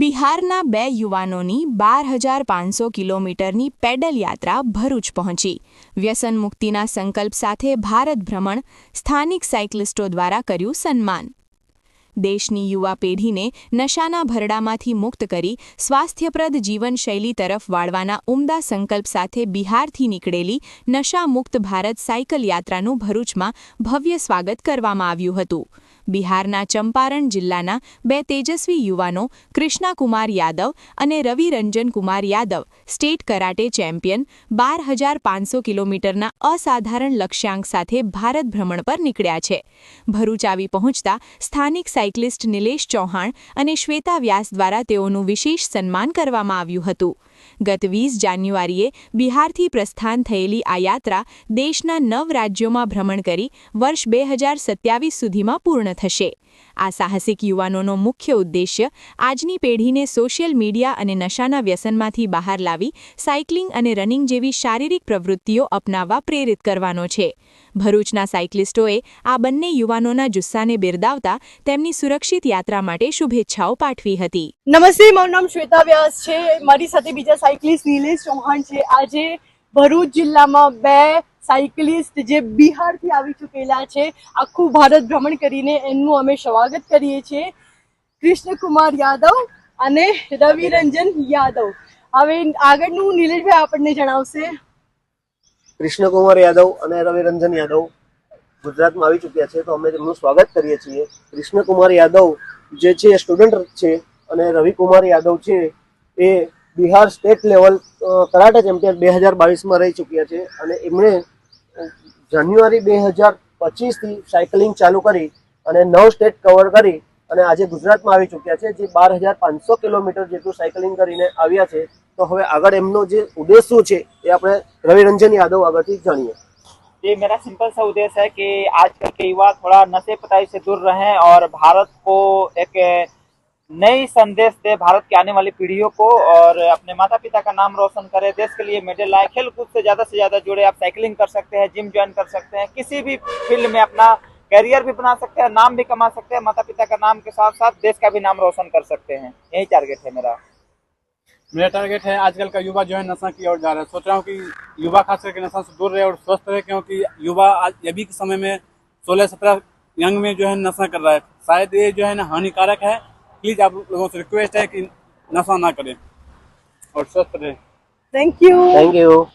બિહારના બે યુવાનોની બાર હજાર પાંચસો કિલોમીટરની પેડલ યાત્રા ભરૂચ પહોંચી. વ્યસન મુક્તિના સંકલ્પ સાથે ભારત ભ્રમણ સ્થાનિક સાયકલિસ્ટો દ્વારા કર્યું સન્માન. દેશની યુવા પેઢીને નશાના ભરડામાંથી મુક્ત કરી સ્વાસ્થ્યપ્રદ જીવનશૈલી તરફ વાળવાના ઉમદા સંકલ્પ સાથે બિહારથી નીકળેલી નશામુક્ત ભારત સાયકલ યાત્રાનું ભરૂચમાં ભવ્ય સ્વાગત કરવામાં આવ્યું હતું. બિહારના ચંપારણ જિલ્લાના બે તેજસ્વી યુવાનો કૃષ્ણાકુમાર યાદવ અને Ravi Ranjan Kumar Yadav state karate champion બાર હજાર પાંચસો કિલોમીટરના અસાધારણ લક્ષ્યાંક સાથે ભારત ભ્રમણ પર નીકળ્યા છે. ભરૂચ આવી પહોંચતા સ્થાનિક સાયકલિસ્ટ નિલેશ ચૌહાણ અને શ્વેતા વ્યાસ દ્વારા તેઓનું વિશેષ સન્માન કરવામાં આવ્યું હતું. ગત વીસ જાન્યુઆરીએ બિહારથી પ્રસ્થાન થયેલી આ યાત્રા દેશના નવ રાજ્યોમાં ભ્રમણ કરી વર્ષ બે હજાર સત્યાવીસ સુધીમાં પૂર્ણ થશે. આ સાહસિક યુવાનોનો મુખ્ય ઉદ્દેશ્ય આજની પેઢીને સોશિયલ મીડિયા અને નશાના વ્યસનમાંથી બહાર લાવી સાયકલિંગ અને રનિંગ જેવી શારીરિક પ્રવૃત્તિઓ અપનાવવા પ્રેરિત કરવાનો છે. ભરૂચના સાયકલિસ્ટોએ આ બંને યુવાનોના જુસ્સાને બિરદાવતા તેમની સુરક્ષિત યાત્રા માટે શુભેચ્છાઓ પાઠવી હતી. નમસ્તે, મારું નામ શ્વેતા વ્યાસ છે. મારી સાથે બીજા સાયકલિસ્ટ નિલેશ ચૌહાણ છે. આજે ભરૂચ જિલ્લામાં બે સાયકલિસ્ટ જે બિહારથી આવી ચૂકેલા છે. આખું ભારત ભ્રમણ કરીને એમનું અમે સ્વાગત કરીએ છીએ. કૃષ્ણકુમાર યાદવ અને રવિરંજન યાદવ. હવે આગળનું નીલેશભાઈ આપણને જણાવશે. કૃષ્ણકુમાર યાદવ અને રવિરંજન યાદવ ગુજરાતમાં આવી ચૂક્યા છે, તો અમે તેમનું સ્વાગત કરીએ છીએ. કૃષ્ણકુમાર યાદવ જે છે સ્ટુડન્ટ છે અને રવિકુમાર યાદવ છે, એ Bihar state level karate champion બે હજાર બાવીસમાં રહી ચૂક્યા છે અને એમણે અ, જાન્યુઆરી બે હજાર પચીસથી સાયકલિંગ ચાલુ કરી અને નવ સ્ટેટ કવર કરી અને આજે ગુજરાતમાં આવી ચૂક્યા છે જે બાર હજાર પાંચસો કિલોમીટર જેટલું સાયકલિંગ કરીને આવ્યા છે તો હવે આગળ એમનો જે ઉદ્દેશ શું છે એ આપણે રવિરંજન યાદવ આગળથી જાણીએ ये मेरा सिंपल सा उद्देश्य है कि आजकल के युवा थोड़ा नशे पताई से दूर रहें और भारत को एक नई संदेश दे भारत की आने वाली पीढ़ियों को और अपने माता पिता का नाम रोशन करें। देश के लिए मेडल लाए। खेल कूद से ज़्यादा से ज़्यादा जुड़े आप साइकिलिंग कर सकते हैं, जिम ज्वाइन कर सकते हैं, किसी भी फ़ील्ड में अपना करियर भी बना सकते हैं, नाम भी कमा सकते हैं माता पिता का नाम के साथ साथ देश का भी नाम रोशन कर सकते हैं। यही टारगेट है मेरा। मेरा टारगेट है आजकल का युवा जो है नशा की ओर जा रहा है। सोच रहा हूँ कि युवा खास करके नशा से दूर रहे और स्वस्थ रहे, क्योंकि युवा आज अभी के समय में सोलह सत्रह यंग में जो है नशा कर रहा है। शायद ये जो है ना हानिकारक है प्लीज आप लोगों से रिक्वेस्ट है कि नशा ना करें और स्वस्थ रहें थैंक यू थैंक यू